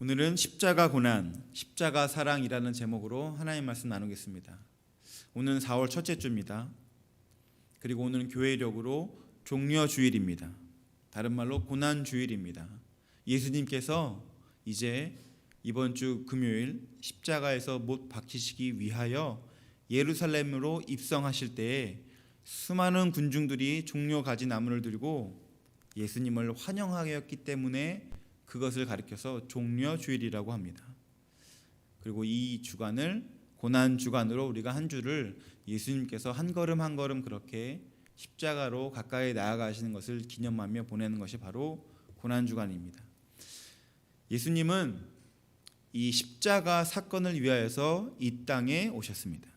오늘은 십자가 고난, 십자가 사랑이라는 제목으로 하나님 말씀 나누겠습니다. 오늘은 4월 첫째 주입니다. 그리고 오늘은 교회력으로 종려 주일입니다. 다른 말로 고난 주일입니다. 예수님께서 이제 이번 주 금요일 십자가에서 못 박히시기 위하여 예루살렘으로 입성하실 때에 수많은 군중들이 종려 가지 나무를 들고 예수님을 환영하였기 때문에 그것을 가리켜서 종려 주일이라고 합니다. 그리고 이 주간을 고난 주간으로 우리가 한 주를 예수님께서 한 걸음 한 걸음 그렇게 십자가로 가까이 나아가시는 것을 기념하며 보내는 것이 바로 고난 주간입니다. 예수님은 이 십자가 사건을 위하여서 이 땅에 오셨습니다.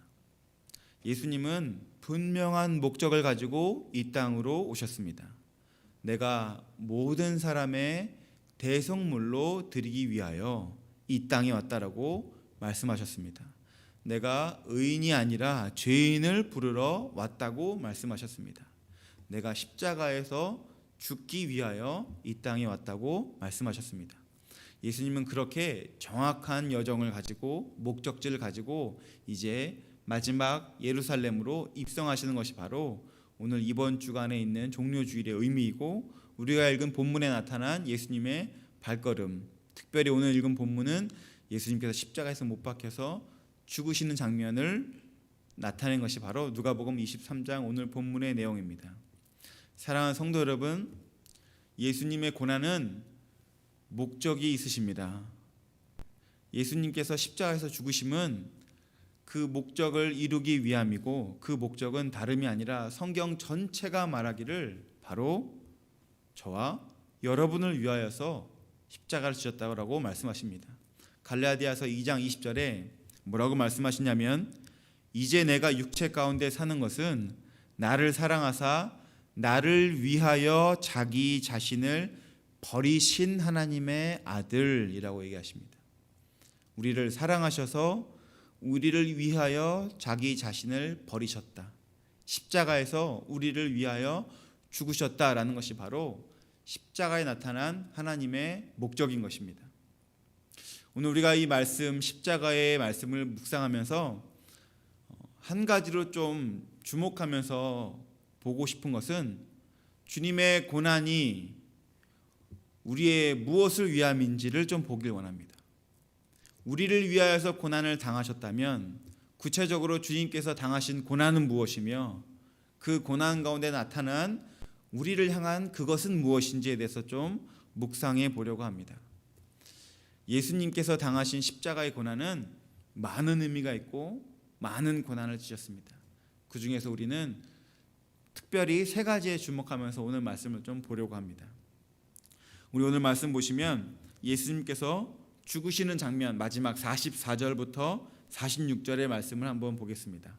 예수님은 분명한 목적을 가지고 이 땅으로 오셨습니다. 내가 모든 사람의 대성물로 드리기 위하여 이 땅에 왔다라고 말씀하셨습니다. 내가 의인이 아니라 죄인을 부르러 왔다고 말씀하셨습니다. 내가 십자가에서 죽기 위하여 이 땅에 왔다고 말씀하셨습니다. 예수님은 그렇게 정확한 여정을 가지고 목적지를 가지고 이제 마지막 예루살렘으로 입성하시는 것이 바로 오늘 이번 주간에 있는 종료 주일의 의미이고 우리가 읽은 본문에 나타난 예수님의 발걸음 특별히 오늘 읽은 본문은 예수님께서 십자가에서 못 박혀서 죽으시는 장면을 나타낸 것이 바로 누가복음 23장 오늘 본문의 내용입니다. 사랑하는 성도 여러분, 예수님의 고난은 목적이 있으십니다. 예수님께서 십자가에서 죽으심은 그 목적을 이루기 위함이고 그 목적은 다름이 아니라 성경 전체가 말하기를 바로 저와 여러분을 위하여서 십자가를 지셨다고 말씀하십니다. 갈라디아서 2장 20절에 뭐라고 말씀하시냐면 이제 내가 육체 가운데 사는 것은 나를 사랑하사 나를 위하여 자기 자신을 버리신 하나님의 아들이라고 얘기하십니다. 우리를 사랑하셔서 우리를 위하여 자기 자신을 버리셨다. 십자가에서 우리를 위하여 죽으셨다라는 것이 바로 십자가에 나타난 하나님의 목적인 것입니다. 오늘 우리가 이 말씀 십자가의 말씀을 묵상하면서 한 가지로 좀 주목하면서 보고 싶은 것은 주님의 고난이 우리의 무엇을 위함인지를 좀 보길 원합니다. 우리를 위하여서 고난을 당하셨다면 구체적으로 주님께서 당하신 고난은 무엇이며 그 고난 가운데 나타난 우리를 향한 그것은 무엇인지에 대해서 좀 묵상해 보려고 합니다. 예수님께서 당하신 십자가의 고난은 많은 의미가 있고 많은 고난을 지셨습니다. 그 중에서 우리는 특별히 세 가지에 주목하면서 오늘 말씀을 좀 보려고 합니다. 우리 오늘 말씀 보시면 예수님께서 죽으시는 장면 마지막 44절부터 46절의 말씀을 한번 보겠습니다.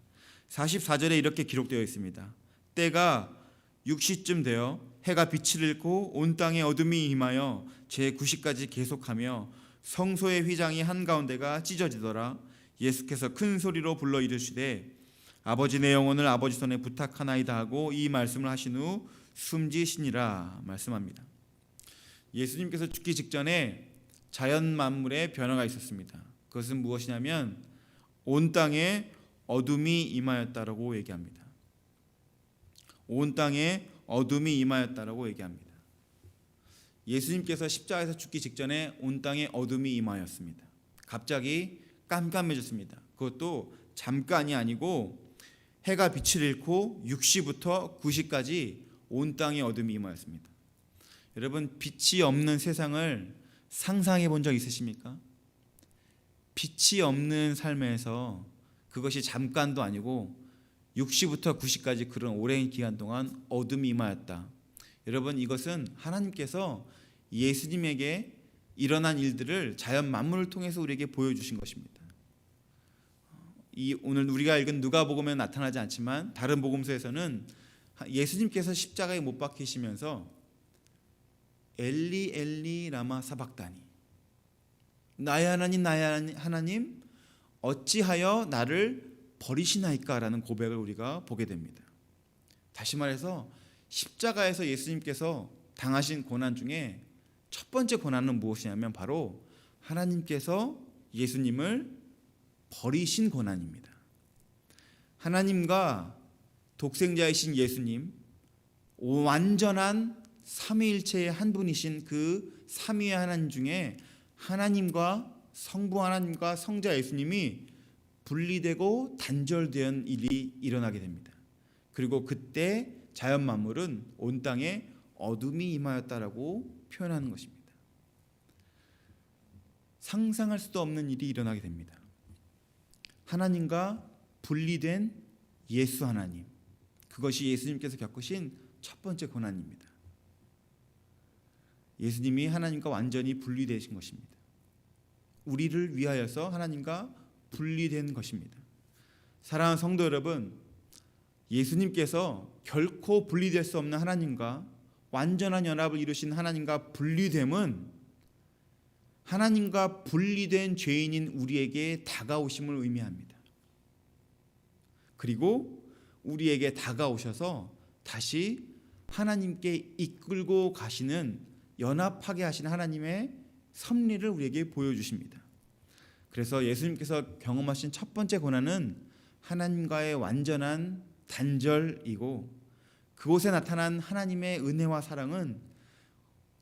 44절에 이렇게 기록되어 있습니다. 때가 6시쯤 되어 해가 빛을 잃고 온 땅에 어둠이 임하여 제 9시까지 계속하며 성소의 휘장이 한가운데가 찢어지더라 예수께서 큰 소리로 불러 이르시되 아버지 내 영혼을 아버지 손에 부탁하나이다 하고 이 말씀을 하신 후 숨지시니라 말씀합니다. 예수님께서 죽기 직전에 자연 만물의 변화가 있었습니다. 그것은 무엇이냐면 온 땅에 어둠이 임하였다라고 얘기합니다. 온 땅에 어둠이 임하였다라고 얘기합니다. 예수님께서 십자가에서 죽기 직전에 온 땅에 어둠이 임하였습니다. 갑자기 깜깜해졌습니다. 그것도 잠깐이 아니고 해가 빛을 잃고 6시부터 9시까지 온 땅에 어둠이 임하였습니다. 여러분 빛이 없는 세상을 상상해 본 적 있으십니까? 빛이 없는 삶에서 그것이 잠깐도 아니고 6시부터 9시까지 그런 오랜 기간 동안 어둠이 임하였다. 여러분 이것은 하나님께서 예수님에게 일어난 일들을 자연 만물을 통해서 우리에게 보여주신 것입니다. 이 오늘 우리가 읽은 누가복음에 나타나지 않지만 다른 복음서에서는 예수님께서 십자가에 못 박히시면서 엘리 엘리 라마 사박다니 나의 하나님 나의 하나님 어찌하여 나를 버리시나이까라는 고백을 우리가 보게 됩니다. 다시 말해서 십자가에서 예수님께서 당하신 고난 중에 첫 번째 고난은 무엇이냐면 바로 하나님께서 예수님을 버리신 고난입니다. 하나님과 독생자이신 예수님, 완전한 삼위일체의 한 분이신 그 삼위의 하나님 중에 하나님과 성부 하나님과 성자 예수님이 분리되고 단절된 일이 일어나게 됩니다. 그리고 그때 자연 만물은 온 땅에 어둠이 임하였다라고 표현하는 것입니다. 상상할 수도 없는 일이 일어나게 됩니다. 하나님과 분리된 예수 하나님. 그것이 예수님께서 겪으신 첫 번째 고난입니다. 예수님이 하나님과 완전히 분리되신 것입니다. 우리를 위하여서 하나님과 분리된 것입니다. 사랑하는 성도 여러분, 예수님께서 결코 분리될 수 없는 하나님과 완전한 연합을 이루신 하나님과 분리됨은 하나님과 분리된 죄인인 우리에게 다가오심을 의미합니다. 그리고 우리에게 다가오셔서 다시 하나님께 이끌고 가시는 연합하게 하신 하나님의 섭리를 우리에게 보여주십니다. 그래서 예수님께서 경험하신 첫 번째 고난은 하나님과의 완전한 단절이고 그곳에 나타난 하나님의 은혜와 사랑은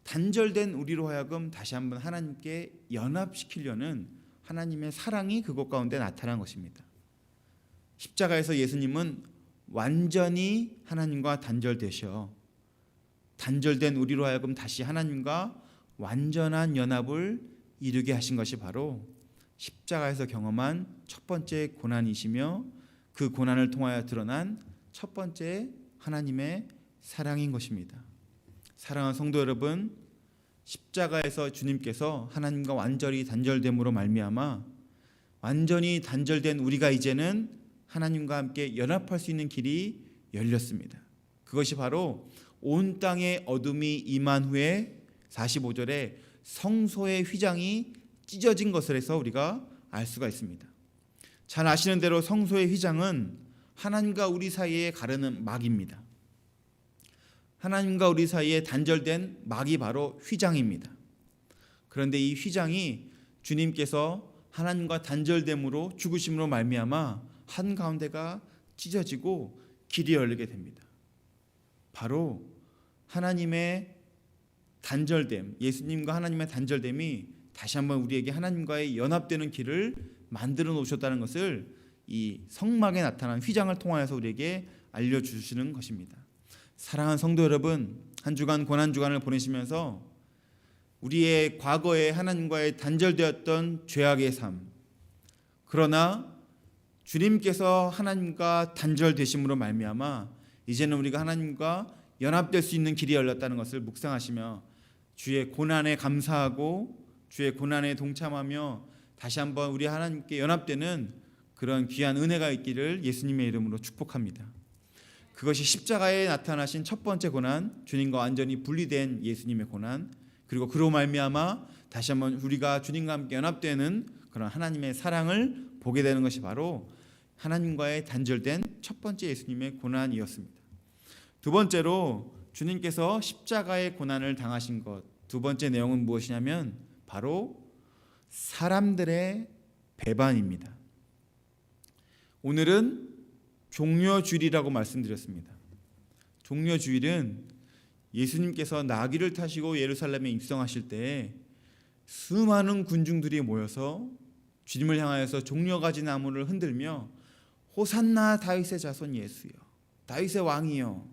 단절된 우리로 하여금 다시 한번 하나님께 연합시키려는 하나님의 사랑이 그곳 가운데 나타난 것입니다. 십자가에서 예수님은 완전히 하나님과 단절되셔 단절된 우리로 하여금 다시 하나님과 완전한 연합을 이루게 하신 것이 바로 십자가에서 경험한 첫 번째 고난이시며 그 고난을 통하여 드러난 첫 번째 하나님의 사랑인 것입니다. 사랑하는 성도 여러분, 십자가에서 주님께서 하나님과 완전히 단절됨으로 말미암아 완전히 단절된 우리가 이제는 하나님과 함께 연합할 수 있는 길이 열렸습니다. 그것이 바로 온 땅에 어둠이 임한 후에 45절에 성소의 휘장이 찢어진 것을 해서 우리가 알 수가 있습니다. 잘 아시는 대로 성소의 휘장은 하나님과 우리 사이에 가르는 막입니다. 하나님과 우리 사이에 단절된 막이 바로 휘장입니다. 그런데 이 휘장이 주님께서 하나님과 단절됨으로 죽으심으로 말미암아 한 가운데가 찢어지고 길이 열리게 됩니다. 바로 하나님의 단절됨, 예수님과 하나님의 단절됨이 다시 한번 우리에게 하나님과의 연합되는 길을 만들어 놓으셨다는 것을 이 성막에 나타난 휘장을 통하여서 우리에게 알려 주시는 것입니다. 사랑하는 성도 여러분, 한 주간 고난 주간을 보내시면서 우리의 과거에 하나님과의 단절되었던 죄악의 삶, 그러나 주님께서 하나님과 단절되심으로 말미암아 이제는 우리가 하나님과 연합될 수 있는 길이 열렸다는 것을 묵상하시며 주의 고난에 감사하고 주의 고난에 동참하며 다시 한번 우리 하나님께 연합되는 그런 귀한 은혜가 있기를 예수님의 이름으로 축복합니다. 그것이 십자가에 나타나신 첫 번째 고난, 주님과 완전히 분리된 예수님의 고난, 그리고 그로 말미암아 다시 한번 우리가 주님과 함께 연합되는 그런 하나님의 사랑을 보게 되는 것이 바로 하나님과의 단절된 첫 번째 예수님의 고난이었습니다. 두 번째로 주님께서 십자가의 고난을 당하신 것. 두 번째 내용은 무엇이냐면 바로 사람들의 배반입니다. 오늘은 종려주일이라고 말씀드렸습니다. 종려주일은 예수님께서 나귀를 타시고 예루살렘에 입성하실 때 수많은 군중들이 모여서 주님을 향하여서 종려가지 나무를 흔들며 호산나 다윗의 자손 예수여 다윗의 왕이여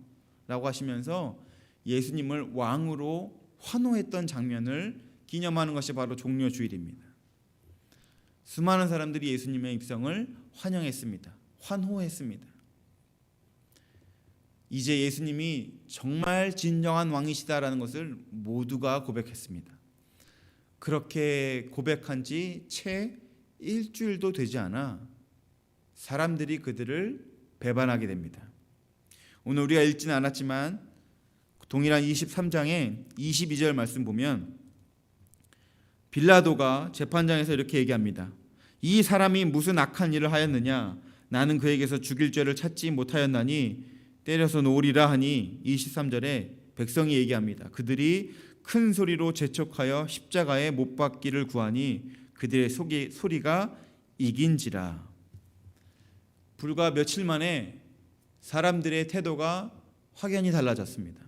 라고 하시면서 예수님을 왕으로 환호했던 장면을 기념하는 것이 바로 종려 주일입니다. 수많은 사람들이 예수님의 입성을 환영했습니다. 환호했습니다. 이제 예수님이 정말 진정한 왕이시다라는 것을 모두가 고백했습니다. 그렇게 고백한 지 채 일주일도 되지 않아 사람들이 그들을 배반하게 됩니다. 오늘 우리가 읽지는 않았지만 동일한 23장의 22절 말씀 보면 빌라도가 재판장에서 이렇게 얘기합니다. 이 사람이 무슨 악한 일을 하였느냐? 나는 그에게서 죽일 죄를 찾지 못하였나니 때려서 놓으리라 하니 23절에 백성이 얘기합니다. 그들이 큰 소리로 재촉하여 십자가에 못 박기를 구하니 그들의 속이 소리가 이긴지라. 불과 며칠 만에 사람들의 태도가 확연히 달라졌습니다.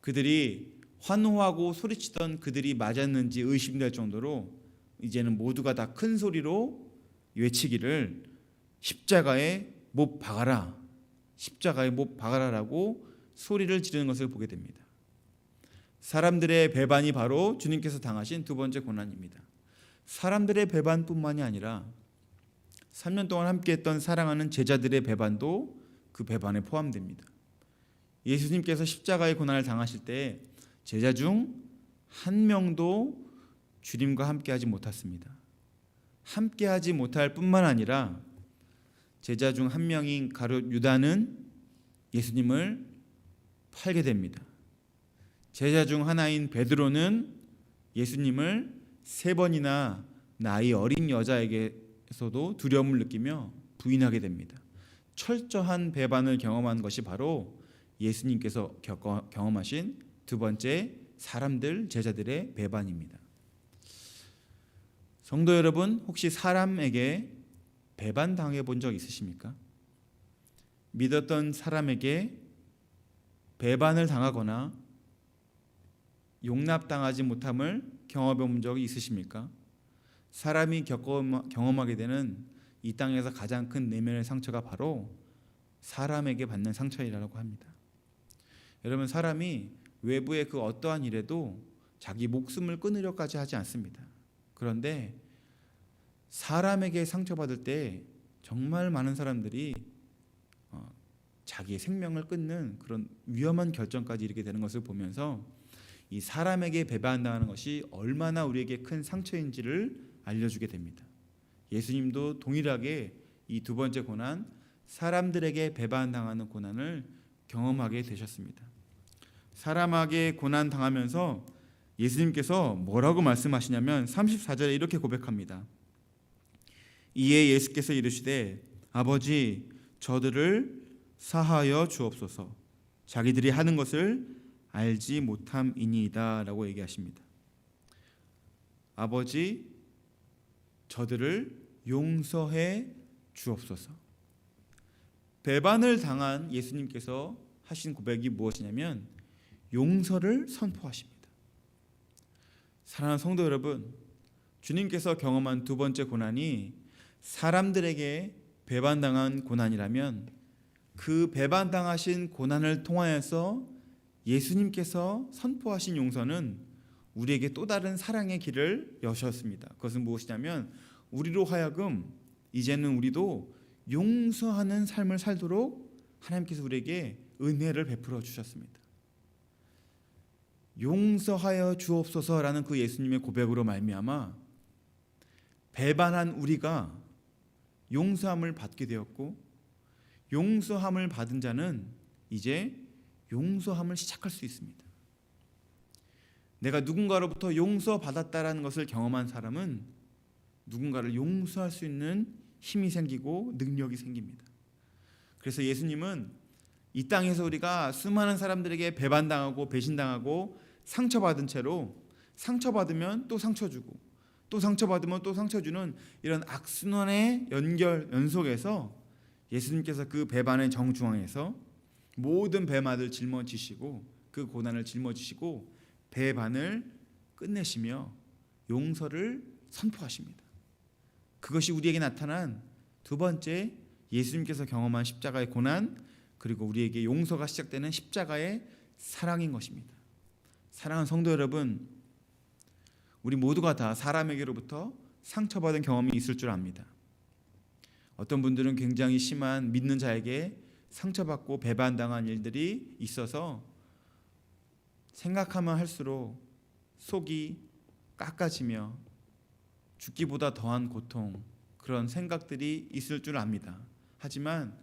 그들이 환호하고 소리치던 그들이 맞았는지 의심될 정도로 이제는 모두가 다 큰 소리로 외치기를 십자가에 못 박아라. 십자가에 못 박아라라고 소리를 지르는 것을 보게 됩니다. 사람들의 배반이 바로 주님께서 당하신 두 번째 고난입니다. 사람들의 배반뿐만이 아니라 3년 동안 함께했던 사랑하는 제자들의 배반도 그 배반에 포함됩니다. 예수님께서 십자가의 고난을 당하실 때 제자 중 한 명도 주님과 함께하지 못했습니다. 함께하지 못할 뿐만 아니라 제자 중 한 명인 가룟 유다는 예수님을 팔게 됩니다. 제자 중 하나인 베드로는 예수님을 세 번이나 나이 어린 여자에게서도 두려움을 느끼며 부인하게 됩니다. 철저한 배반을 경험한 것이 바로 예수님께서 겪어, 경험하신 두 번째 사람들 제자들의 배반입니다. 성도 여러분, 혹시 사람에게 배반 당해 본 적 있으십니까? 믿었던 사람에게 배반을 당하거나 용납당하지 못함을 경험해 본 적이 있으십니까? 사람이 겪어 경험하게 되는 이 땅에서 가장 큰 내면의 상처가 바로 사람에게 받는 상처이라고 합니다. 여러분 사람이 외부의 그 어떠한 일에도 자기 목숨을 끊으려까지 하지 않습니다. 그런데 사람에게 상처받을 때 정말 많은 사람들이 어, 자기의 생명을 끊는 그런 위험한 결정까지 이르게 되는 것을 보면서 이 사람에게 배반당하는 것이 얼마나 우리에게 큰 상처인지를 알려주게 됩니다. 예수님도 동일하게 이 두 번째 고난, 사람들에게 배반당하는 고난을 경험하게 되셨습니다. 사람에게 고난 당하면서 예수님께서 뭐라고 말씀하시냐면 34절에 이렇게 고백합니다. 이에 예수께서 이르시되 아버지 저들을 사하여 주옵소서 자기들이 하는 것을 알지 못함이니이다라고 얘기하십니다. 아버지 저들을 용서해 주옵소서. 배반을 당한 예수님께서 하신 고백이 무엇이냐면 용서를 선포하십니다. 사랑하는 성도 여러분, 주님께서 경험한 두 번째 고난이 사람들에게 배반당한 고난이라면 그 배반당하신 고난을 통하여서 예수님께서 선포하신 용서는 우리에게 또 다른 사랑의 길을 여셨습니다. 그것은 무엇이냐면 우리로 하여금 이제는 우리도 용서하는 삶을 살도록 하나님께서 우리에게 은혜를 베풀어 주셨습니다. 용서하여 주옵소서라는 그 예수님의 고백으로 말미암아 배반한 우리가 용서함을 받게 되었고 용서함을 받은 자는 이제 용서함을 시작할 수 있습니다. 내가 누군가로부터 용서받았다라는 것을 경험한 사람은 누군가를 용서할 수 있는 힘이 생기고 능력이 생깁니다. 그래서 예수님은 이 땅에서 우리가 수많은 사람들에게 배반당하고 배신당하고 상처받은 채로 상처받으면 또 상처 주고 또 상처받으면 또 상처 주는 이런 악순환의 연결 연속에서 예수님께서 그 배반의 정중앙에서 모든 배만을 짊어지시고 그 고난을 짊어지시고 배반을 끝내시며 용서를 선포하십니다. 그것이 우리에게 나타난 두 번째 예수님께서 경험한 십자가의 고난 그리고 우리에게 용서가 시작되는 십자가의 사랑인 것입니다. 사랑하는 성도 여러분, 우리 모두가 다 사람에게로부터 상처받은 경험이 있을 줄 압니다. 어떤 분들은 굉장히 심한 믿는 자에게 상처받고 배반당한 일들이 있어서 생각하면 할수록 속이 깎아지며 죽기보다 더한 고통 그런 생각들이 있을 줄 압니다. 하지만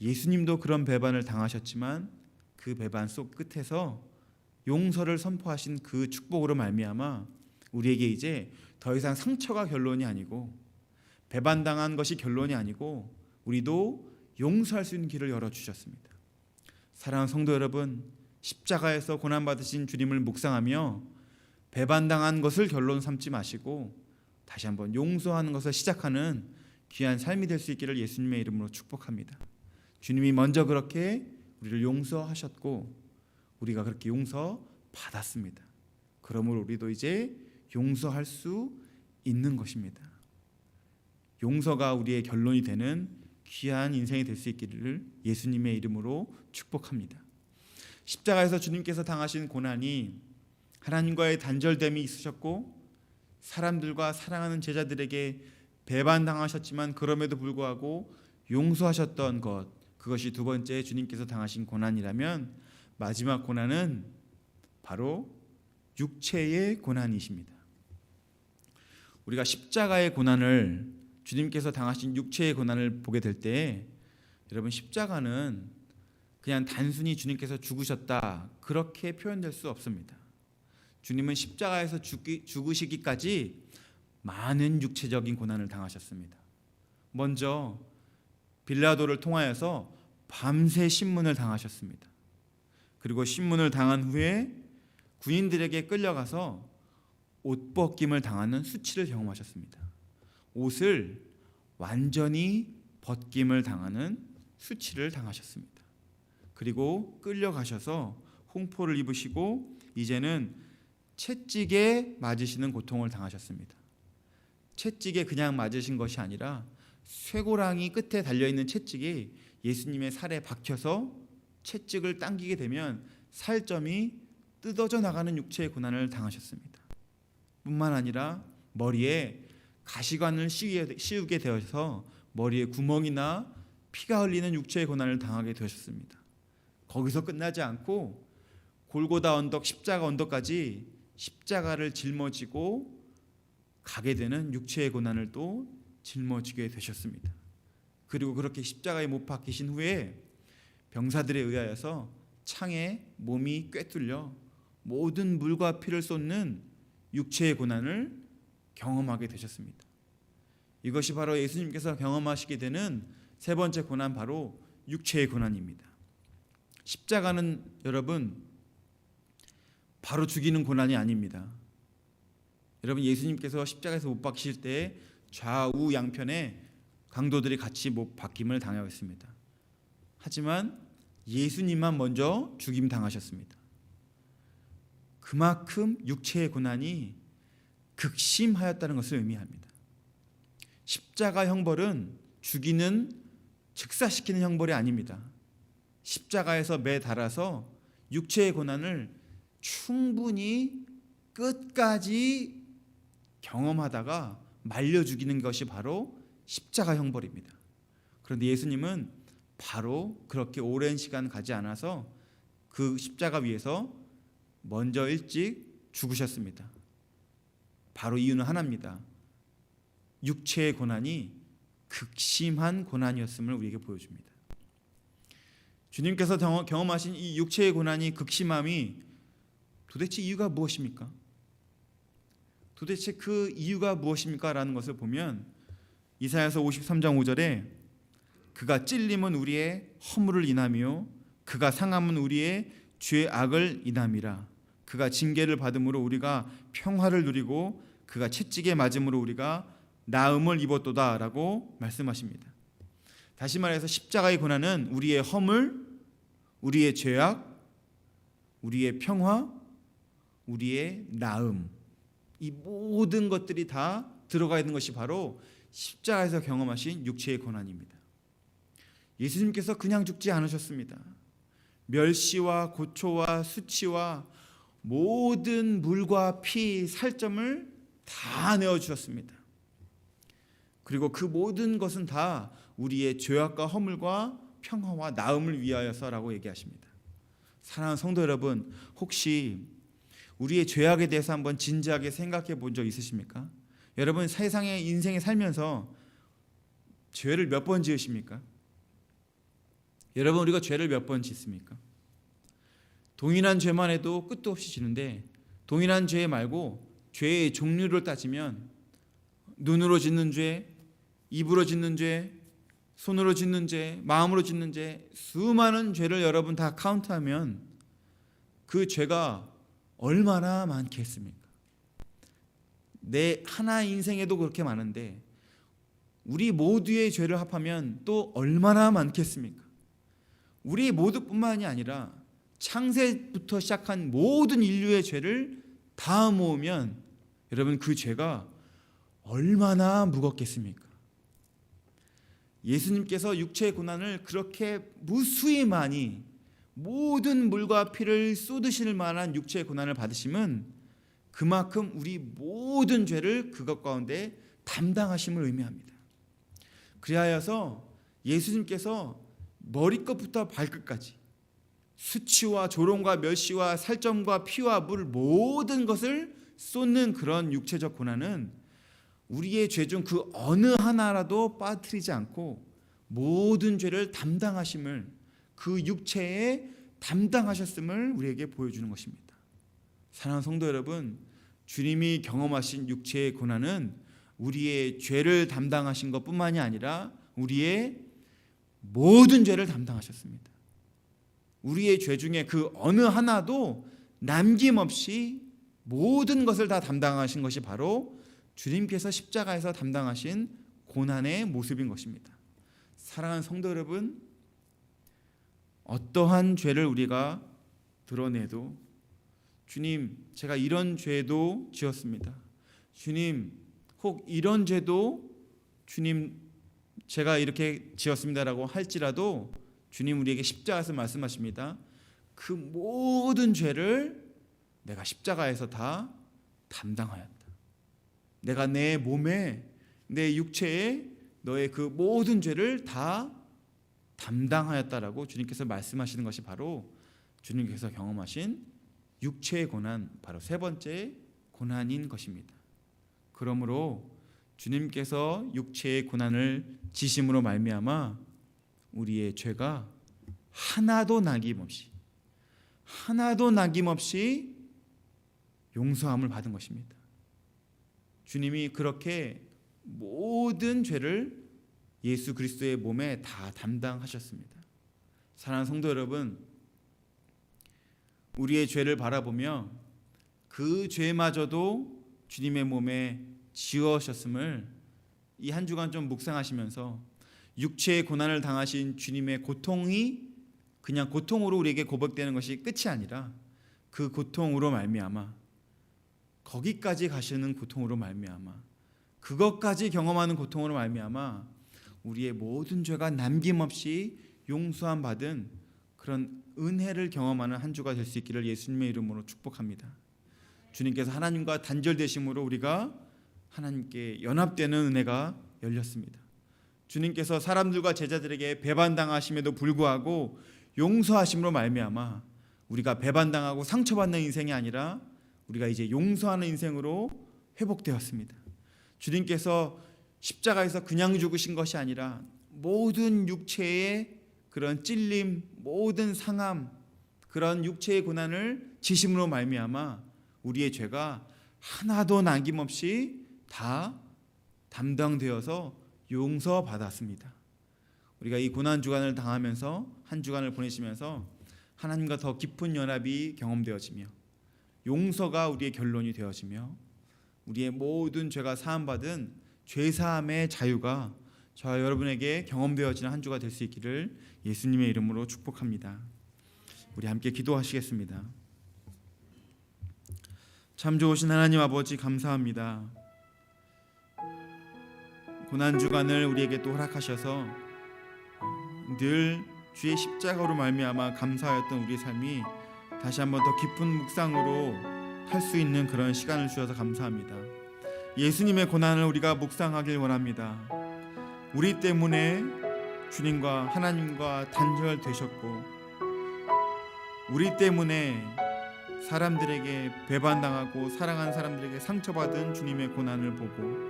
예수님도 그런 배반을 당하셨지만 그 배반 속 끝에서 용서를 선포하신 그 축복으로 말미암아 우리에게 이제 더 이상 상처가 결론이 아니고 배반당한 것이 결론이 아니고 우리도 용서할 수 있는 길을 열어 주셨습니다. 사랑하는 성도 여러분, 십자가에서 고난 받으신 주님을 묵상하며 배반당한 것을 결론 삼지 마시고 다시 한번 용서하는 것을 시작하는 귀한 삶이 될 수 있기를 예수님의 이름으로 축복합니다. 주님이 먼저 그렇게 우리를 용서하셨고 우리가 그렇게 용서 받았습니다. 그러므로 우리도 이제 용서할 수 있는 것입니다. 용서가 우리의 결론이 되는 귀한 인생이 될 수 있기를 예수님의 이름으로 축복합니다. 십자가에서 주님께서 당하신 고난이 하나님과의 단절됨이 있으셨고 사람들과 사랑하는 제자들에게 배반당하셨지만 그럼에도 불구하고 용서하셨던 것 그것이 두 번째 주님께서 당하신 고난이라면 마지막 고난은 바로 육체의 고난이십니다. 우리가 십자가의 고난을 주님께서 당하신 육체의 고난을 보게 될 때 여러분 십자가는 그냥 단순히 주님께서 죽으셨다 그렇게 표현될 수 없습니다. 주님은 십자가에서 죽기, 죽으시기까지 많은 육체적인 고난을 당하셨습니다. 먼저 빌라도를 통하여서 밤새 신문을 당하셨습니다. 그리고 신문을 당한 후에 군인들에게 끌려가서 옷 벗김을 당하는 수치를 경험하셨습니다. 옷을 완전히 벗김을 당하는 수치를 당하셨습니다. 그리고 끌려가셔서 홍포를 입으시고 이제는 채찍에 맞으시는 고통을 당하셨습니다. 채찍에 그냥 맞으신 것이 아니라 쇠고랑이 끝에 달려 있는 채찍이 예수님의 살에 박혀서 채찍을 당기게 되면 살점이 뜯어져 나가는 육체의 고난을 당하셨습니다. 뿐만 아니라 머리에 가시관을 씌우게 되어서 머리에 구멍이나 피가 흘리는 육체의 고난을 당하게 되셨습니다. 거기서 끝나지 않고 골고다 언덕 십자가 언덕까지 십자가를 짊어지고 가게 되는 육체의 고난을 또 짊어지게 되셨습니다. 그리고 그렇게 십자가에 못 박히신 후에 병사들에 의하여서 창에 몸이 꿰뚫려 모든 물과 피를 쏟는 육체의 고난을 경험하게 되셨습니다. 이것이 바로 예수님께서 경험하시게 되는 세 번째 고난 바로 육체의 고난입니다. 십자가는 여러분 바로 죽이는 고난이 아닙니다. 여러분 예수님께서 십자가에서 못 박히실 때 좌우 양편에 강도들이 같이 못 박힘을 당하였습니다. 하지만 예수님만 먼저 죽임 당하셨습니다. 그만큼 육체의 고난이 극심하였다는 것을 의미합니다. 십자가 형벌은 죽이는 즉사시키는 형벌이 아닙니다. 십자가에서 매 달아서 육체의 고난을 충분히 끝까지 경험하다가 말려 죽이는 것이 바로 십자가 형벌입니다. 그런데 예수님은 바로 그렇게 오랜 시간 가지 않아서 그 십자가 위에서 먼저 일찍 죽으셨습니다. 바로 이유는 하나입니다. 육체의 고난이 극심한 고난이었음을 우리에게 보여줍니다. 주님께서 경험하신 이 육체의 고난이 극심함이 도대체 이유가 무엇입니까? 도대체 그 이유가 무엇입니까? 라는 것을 보면 이사야서 53장 5절에 그가 찔림은 우리의 허물을 인하며 그가 상함은 우리의 죄 악을 인함이라 그가 징계를 받음으로 우리가 평화를 누리고 그가 채찍에 맞음으로 우리가 나음을 입었도다라고 말씀하십니다. 다시 말해서 십자가의 고난은 우리의 허물, 우리의 죄악, 우리의 평화, 우리의 나음 이 모든 것들이 다 들어가 있는 것이 바로 십자가에서 경험하신 육체의 고난입니다. 예수님께서 그냥 죽지 않으셨습니다. 멸시와 고초와 수치와 모든 물과 피, 살점을 다 내어 주셨습니다. 그리고 그 모든 것은 다 우리의 죄악과 허물과 평화와 나음을 위하여서라고 얘기하십니다. 사랑하는 성도 여러분, 혹시 우리의 죄악에 대해서 한번 진지하게 생각해 본 적 있으십니까? 여러분 세상의 인생에 살면서 죄를 몇 번 지으십니까? 여러분 우리가 죄를 몇 번 짓습니까? 동일한 죄만 해도 끝도 없이 지는데 동일한 죄 말고 죄의 종류를 따지면 눈으로 짓는 죄, 입으로 짓는 죄, 손으로 짓는 죄, 마음으로 짓는 죄, 수많은 죄를 여러분 다 카운트하면 그 죄가 얼마나 많겠습니까? 내 하나 인생에도 그렇게 많은데 우리 모두의 죄를 합하면 또 얼마나 많겠습니까? 우리 모두뿐만이 아니라 창세부터 시작한 모든 인류의 죄를 다 모으면 여러분 그 죄가 얼마나 무겁겠습니까? 예수님께서 육체의 고난을 그렇게 무수히 많이 모든 물과 피를 쏟으실 만한 육체의 고난을 받으심은 그만큼 우리 모든 죄를 그것 가운데 담당하심을 의미합니다. 그리하여서 예수님께서 머리끝부터 발끝까지 수치와 조롱과 멸시와 살점과 피와 물 모든 것을 쏟는 그런 육체적 고난은 우리의 죄 중 그 어느 하나라도 빠뜨리지 않고 모든 죄를 담당하심을 그 육체에 담당하셨음을 우리에게 보여주는 것입니다. 사랑하는 성도 여러분, 주님이 경험하신 육체의 고난은 우리의 죄를 담당하신 것뿐만이 아니라 우리의 모든 죄를 담당하셨습니다. 우리의 죄 중에 그 어느 하나도 남김없이 모든 것을 다 담당하신 것이 바로 주님께서 십자가에서 담당하신 고난의 모습인 것입니다. 사랑하는 성도 여러분, 어떠한 죄를 우리가 드러내도 주님, 제가 이런 죄도 지었습니다. 주님, 혹 이런 죄도 주님 제가 이렇게 지었습니다라고 할지라도 주님 우리에게 십자가에서 말씀하십니다. 그 모든 죄를 내가 십자가에서 다 담당하였다. 내가 내 몸에 내 육체에 너의 그 모든 죄를 다 담당하였다라고 주님께서 말씀하시는 것이 바로 주님께서 경험하신 육체의 고난 바로 세 번째 고난인 것입니다. 그러므로 주님께서 육체의 고난을 지심으로 말미암아 우리의 죄가 하나도 낙임없이 하나도 낙임없이 용서함을 받은 것입니다. 주님이 그렇게 모든 죄를 예수 그리스도의 몸에 다 담당하셨습니다. 사랑하는 성도 여러분, 우리의 죄를 바라보며 그 죄마저도 주님의 몸에 지어셨음을 이 한 주간 좀 묵상하시면서 육체의 고난을 당하신 주님의 고통이 그냥 고통으로 우리에게 고백되는 것이 끝이 아니라 그 고통으로 말미암아 거기까지 가시는 고통으로 말미암아 그것까지 경험하는 고통으로 말미암아 우리의 모든 죄가 남김없이 용서함 받은 그런 은혜를 경험하는 한 주가 될 수 있기를 예수님의 이름으로 축복합니다. 주님께서 하나님과 단절되심으로 우리가 하나님께 연합되는 은혜가 열렸습니다. 주님께서 사람들과 제자들에게 배반당하심에도 불구하고 용서하심으로 말미암아 우리가 배반당하고 상처받는 인생이 아니라 우리가 이제 용서하는 인생으로 회복되었습니다. 주님께서 십자가에서 그냥 죽으신 것이 아니라 모든 육체의 그런 찔림, 모든 상함, 그런 육체의 고난을 지심으로 말미암아 우리의 죄가 하나도 남김없이 다 담당되어서 용서받았습니다. 우리가 이 고난 주간을 당하면서 한 주간을 보내시면서 하나님과 더 깊은 연합이 경험되어지며 용서가 우리의 결론이 되어지며 우리의 모든 죄가 사함받은 죄 사함의 자유가 저와 여러분에게 경험되어지는 한 주가 될 수 있기를 예수님의 이름으로 축복합니다. 우리 함께 기도하시겠습니다. 참 좋으신 하나님 아버지 감사합니다. 고난 주간을 우리에게 또 허락하셔서 늘 주의 십자가로 말미암아 감사하였던 우리 삶이 다시 한번 더 깊은 묵상으로 할 수 있는 그런 시간을 주셔서 감사합니다. 예수님의 고난을 우리가 묵상하길 원합니다. 우리 때문에 주님과 하나님과 단절되셨고 우리 때문에 사람들에게 배반당하고 사랑한 사람들에게 상처받은 주님의 고난을 보고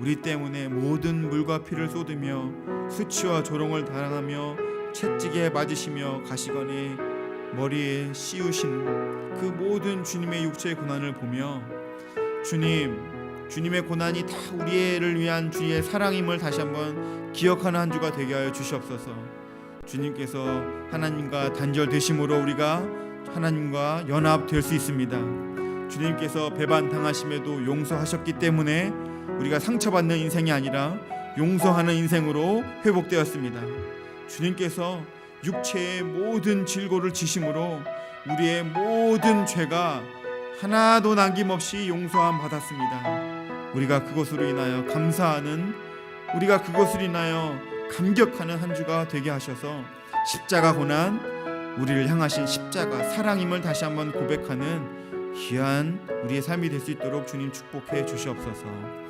우리 때문에 모든 물과 피를 쏟으며 수치와 조롱을 당하며 채찍에 맞으시며 가시거니 머리에 씌우신 그 모든 주님의 육체의 고난을 보며 주님 주님의 고난이 다 우리를 위한 주의 사랑임을 다시 한번 기억하는 한 주가 되게 하여 주시옵소서. 주님께서 하나님과 단절되심으로 우리가 하나님과 연합될 수 있습니다. 주님께서 배반 당하심에도 용서하셨기 때문에 우리가 상처받는 인생이 아니라 용서하는 인생으로 회복되었습니다. 주님께서 육체의 모든 질고를 지심으로 우리의 모든 죄가 하나도 남김없이 용서함 받았습니다. 우리가 그것으로 인하여 감사하는 우리가 그것으로 인하여 감격하는 한 주가 되게 하셔서 십자가 고난 우리를 향하신 십자가 사랑임을 다시 한번 고백하는 귀한 우리의 삶이 될 수 있도록 주님 축복해 주시옵소서.